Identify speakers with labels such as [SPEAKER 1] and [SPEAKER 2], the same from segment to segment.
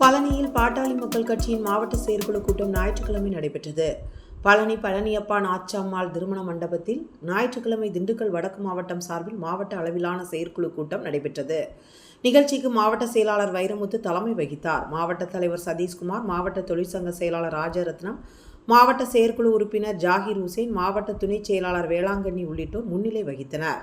[SPEAKER 1] பழனியில் பாட்டாளி மக்கள் கட்சியின் மாவட்ட செயற்குழு கூட்டம் ஞாயிற்றுக்கிழமை நடைபெற்றது. பழனி பழனியப்பா நாச்சம்மாள் திருமண மண்டபத்தில் ஞாயிற்றுக்கிழமை திண்டுக்கல் வடக்கு மாவட்டம் சார்பில் மாவட்ட அளவிலான செயற்குழு கூட்டம் நடைபெற்றது. நிகழ்ச்சிக்கு மாவட்ட செயலாளர் வைரமுத்து தலைமை வகித்தார். மாவட்ட தலைவர் சதீஷ்குமார் மாவட்ட தொழிற்சங்க செயலாளர் ராஜரத்னம் மாவட்ட செயற்குழு உறுப்பினர் ஜாகிர் ஹுசேன் மாவட்ட துணைச் செயலாளர் வேளாங்கண்ணி உள்ளிட்டோர் முன்னிலை வகித்தனர்.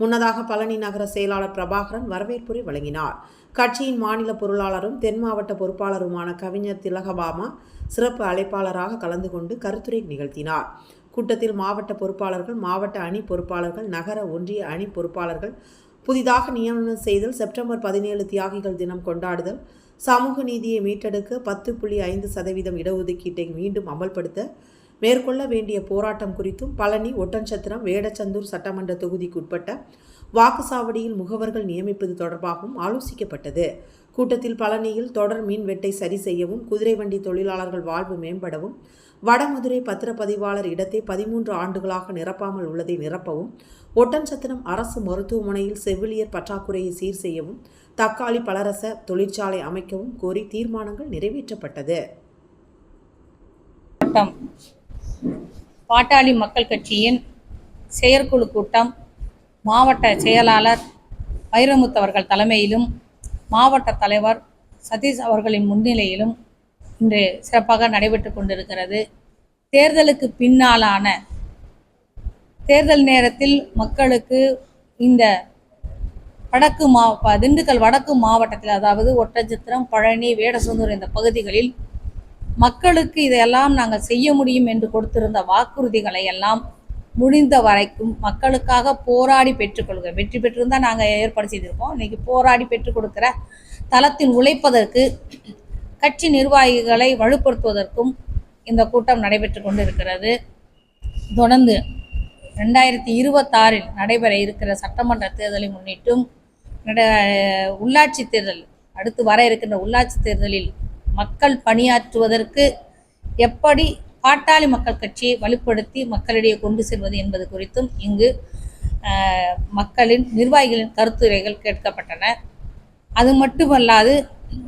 [SPEAKER 1] முன்னதாக பழனி நகர செயலாளர் பிரபாகரன் வரவேற்புரை வழங்கினார். கட்சியின் மாநில பொருளாளரும் தென் மாவட்ட பொறுப்பாளருமான கவிஞர் திலகபாமா சிறப்பு அழைப்பாளராக கலந்து கொண்டு கருத்துரை நிகழ்த்தினார். கூட்டத்தில் மாவட்ட பொறுப்பாளர்கள் மாவட்ட அணி பொறுப்பாளர்கள் நகர ஒன்றிய அணி பொறுப்பாளர்கள் புதிதாக நியமனம் செய்தல் செப்டம்பர் பதினேழு தியாகிகள் தினம் கொண்டாடுதல் சமூக நீதியை மீட்டெடுக்க பத்து புள்ளி ஐந்து சதவீதம் இடஒதுக்கீட்டை மீண்டும் அமல்படுத்த மேற்கொள்ள வேண்டிய போராட்டம் குறித்தும் பழனி ஒட்டன்சத்திரம் வேடச்சந்தூர் சட்டமன்ற தொகுதிக்குட்பட்ட வாக்குச்சாவடியில் முகவர்கள் நியமிப்பது தொடர்பாகவும் ஆலோசிக்கப்பட்டது. கூட்டத்தில் பழனியில் தொடர் மீன் வெட்டை சரி செய்யவும் குதிரை வண்டி தொழிலாளர்கள் வாழ்வு மேம்படவும் வடமதுரை பத்திரப்பதிவாளர் இடத்தை பதிமூன்று ஆண்டுகளாக நிரப்பாமல் உள்ளதை நிரப்பவும் ஒட்டன்சத்திரம் அரசு மருத்துவமனையில் செவிலியர் பற்றாக்குறையை சீர் செய்யவும் தக்காளி பலரச தொழிற்சாலை அமைக்கவும் கோரி தீர்மானங்கள் நிறைவேற்றப்பட்டது.
[SPEAKER 2] பாட்டாளி மக்கள் கட்சியின் செயற்குழு கூட்டம் மாவட்ட செயலாளர் வைரமுத்து அவர்கள் தலைமையிலும் மாவட்ட தலைவர் சதீஷ் அவர்களின் முன்னிலையிலும் இன்று சிறப்பாக நடைபெற்று கொண்டிருக்கிறது. தேர்தலுக்கு பின்னாலான தேர்தல் நேரத்தில் மக்களுக்கு இந்த வடக்கு மா திண்டுக்கல் வடக்கு மாவட்டத்தில் அதாவது ஒட்டச்சத்திரம் பழனி வேடசந்தூர் இந்த பகுதிகளில் மக்களுக்கு இதையெல்லாம் நாங்கள் செய்ய முடியும் என்று கொடுத்திருந்த வாக்குறுதிகளை எல்லாம் முடிந்த வரைக்கும் மக்களுக்காக போராடி பெற்றுக்கொள்க வெற்றி பெற்றிருந்தால் நாங்கள் ஏற்பாடு செய்திருக்கோம். இன்றைக்கி போராடி பெற்றுக் கொடுக்குற தளத்தில் உழைப்பதற்கு கட்சி நிர்வாகிகளை வலுப்படுத்துவதற்கும் இந்த கூட்டம் நடைபெற்று கொண்டிருக்கிறது. தொடர்ந்து ரெண்டாயிரத்தி இருபத்தாறில் நடைபெற இருக்கிற சட்டமன்ற தேர்தலை முன்னிட்டும் நட- உள்ளாட்சி தேர்தல் அடுத்து வர இருக்கின்ற உள்ளாட்சி தேர்தலில் மக்கள் பணியாற்றுவதற்கு எப்படி பாட்டாளி மக்கள் கட்சியை வலுப்படுத்தி மக்களிடையே கொண்டு செல்வது என்பது குறித்தும் இங்கு மக்களின் நிர்வாகிகளின் கருத்துரைகள் கேட்கப்பட்டன. அது மட்டுமல்லாது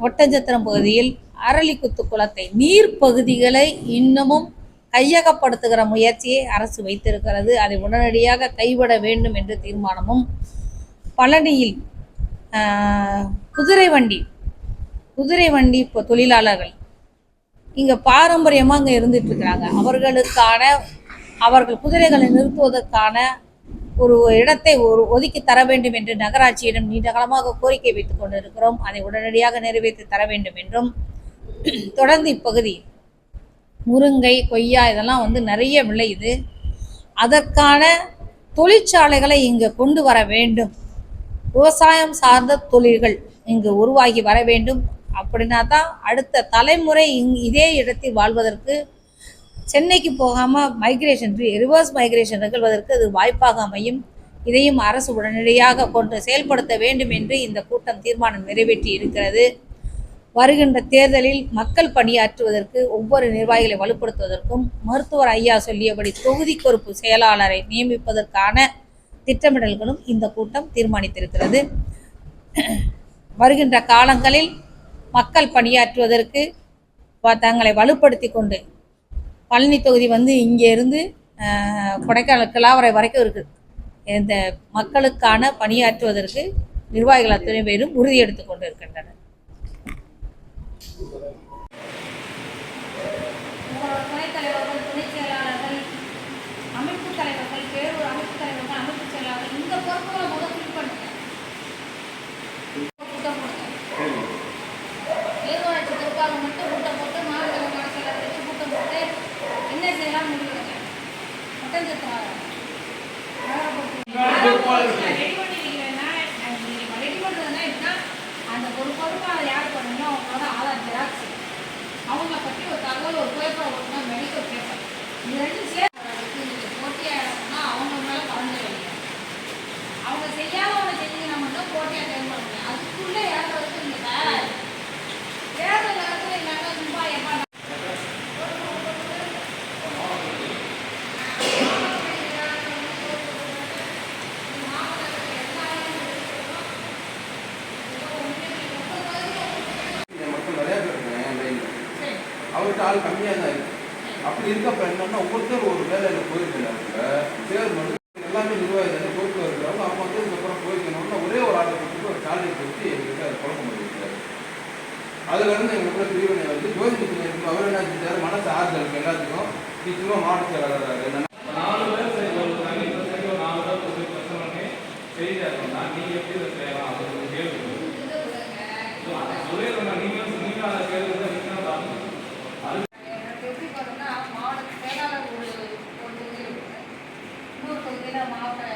[SPEAKER 2] ஒட்டஞ்சத்திரம் பகுதியில் அரளிக்குத்து குளத்தை நீர் பகுதிகளை இன்னமும் கையகப்படுத்துகிற முயற்சியை அரசு வைத்திருக்கிறது. அதை உடனடியாக கைவிட வேண்டும் என்ற தீர்மானமும் பழனியில் குதிரை வண்டி குதிரை வண்டி இப்போ தொழிலாளர்கள். இங்கே பாரம்பரியமாக இங்கே இருந்துட்டு இருக்கிறாங்க அவர்களுக்கான அவர்கள் குதிரைகளை நிறுத்துவதற்கான ஒரு இடத்தை ஒரு ஒதுக்கி தர வேண்டும் என்று நகராட்சியிடம் நீண்ட காலமாக கோரிக்கை வைத்துக் கொண்டிருக்கிறோம். அதை உடனடியாக நிறைவேற்றி தர வேண்டும் என்றும் தொடர்ந்து இப்பகுதி முருங்கை கொய்யா இதெல்லாம் வந்து நிறைய விளையுது அதற்கான தொழிற்சாலைகளை இங்கு கொண்டு வர வேண்டும். விவசாயம் சார்ந்த தொழில்கள் இங்கு உருவாகி வர வேண்டும். அப்படின்னா தான் அடுத்த தலைமுறை இங் இதே இடத்தில் வாழ்வதற்கு சென்னைக்கு போகாமல் மைக்ரேஷன் ரிவர்ஸ் மைக்ரேஷன் நிகழ்வதற்கு அது வாய்ப்பாக அமையும். இதையும் அரசு உடனடியாக கொண்டு செயல்படுத்த வேண்டும் என்று இந்த கூட்டம் தீர்மானம் நிறைவேற்றி இருக்கிறது. வருகின்ற தேர்தலில் மக்கள் பணியாற்றுவதற்கு ஒவ்வொரு நிர்வாகிகளை வலுப்படுத்துவதற்கும் மருத்துவர் ஐயா சொல்லியபடி தொகுதி பொறுப்பு செயலாளரை நியமிப்பதற்கான திட்டமிடல்களும் இந்த கூட்டம் தீர்மானித்திருக்கிறது. வருகின்ற காலங்களில் மக்கள் பணியாற்றுவதற்கு வ- தங்களை வலுப்படுத்தி கொண்டு பழனி தொகுதி வந்து இங்கே இருந்து கொடைக்கானல் கிளாவரை வரைக்கும் இருக்குது இந்த மக்களுக்கான பணியாற்றுவதற்கு நிர்வாகிகள் அத்தனை பேரும் உறுதியெடுத்து கொண்டு இருக்கின்றனர். அவங்கள பற்றி ஒரு தகவல் ஒரு பேப்பர் ஓட்டுனா மெடிக்கல் பேப்பர் இது ரெண்டு சேர்த்து நீங்கள் போட்டியாக அவங்க மேலே கலந்து அவங்க செய்யாம செஞ்சீங்கன்னா மட்டும் போட்டியாக செயல்பட முடியும் அதுக்குள்ளே
[SPEAKER 3] விட்டு ஆள் கம்மியாக தான் இருக்குது அப்படி இருக்கப்ப என்னன்னா ஒவ்வொருத்தர் ஒரு வேலையில் போயிருக்கிறாங்க சேர் மட்டும் எல்லாமே நிர்வாகத்தில் பொறுப்பில் இருக்கிறாங்க அவங்க வந்து இதுக்கப்புறம் போயிருக்கணும்னா ஒரே ஒரு ஆளை கொடுத்துட்டு ஒரு டார்கெட் வச்சு எங்களுக்கு அதை குழப்ப முடியாது அதுலேருந்து எங்களுக்குள்ள பிரிவினை வந்து ஜோதிமத்தில் இருக்கும் அவர் என்ன செஞ்சாரு? மனசு ஆறுதலுக்கு எல்லாத்துக்கும். நிச்சயமாக மாவட்ட செயலாளராக நாலு
[SPEAKER 4] பேர் சரி ஒரு நாலு பேர் சரி ஒரு நாலு பேர் செய்தாருன்னா நீங்கள் எப்படி இதை செய்யலாம்?
[SPEAKER 2] off